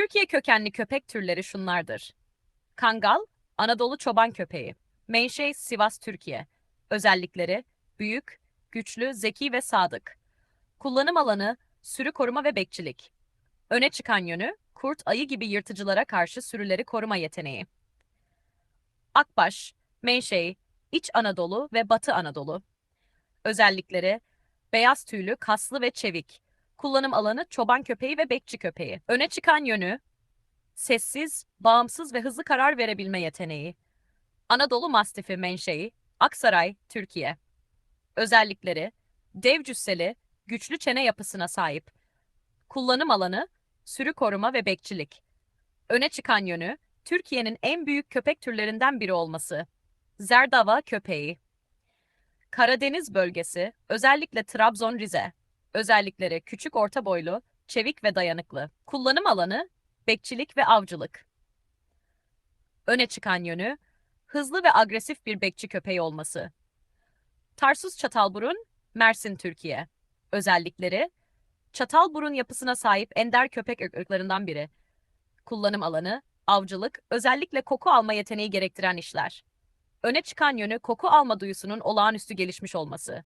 Türkiye kökenli köpek türleri şunlardır. Kangal, Anadolu çoban köpeği. Menşe, Sivas, Türkiye. Özellikleri, büyük, güçlü, zeki ve sadık. Kullanım alanı, sürü koruma ve bekçilik. Öne çıkan yönü, kurt, ayı gibi yırtıcılara karşı sürüleri koruma yeteneği. Akbaş, Menşei, İç Anadolu ve Batı Anadolu. Özellikleri, beyaz tüylü, kaslı ve çevik. Kullanım alanı çoban köpeği ve bekçi köpeği. Öne çıkan yönü, sessiz, bağımsız ve hızlı karar verebilme yeteneği. Anadolu Mastifi menşei, Aksaray, Türkiye. Özellikleri, dev cüsseli, güçlü çene yapısına sahip. Kullanım alanı, sürü koruma ve bekçilik. Öne çıkan yönü, Türkiye'nin en büyük köpek türlerinden biri olması. Zerdava köpeği. Karadeniz bölgesi, özellikle Trabzon, Rize. Özellikleri küçük orta boylu, çevik ve dayanıklı. Kullanım alanı, bekçilik ve avcılık. Öne çıkan yönü, hızlı ve agresif bir bekçi köpeği olması. Tarsus çatalburun, Mersin, Türkiye. Özellikleri, çatalburun yapısına sahip ender köpek ırklarından biri. Kullanım alanı, avcılık, özellikle koku alma yeteneği gerektiren işler. Öne çıkan yönü koku alma duyusunun olağanüstü gelişmiş olması.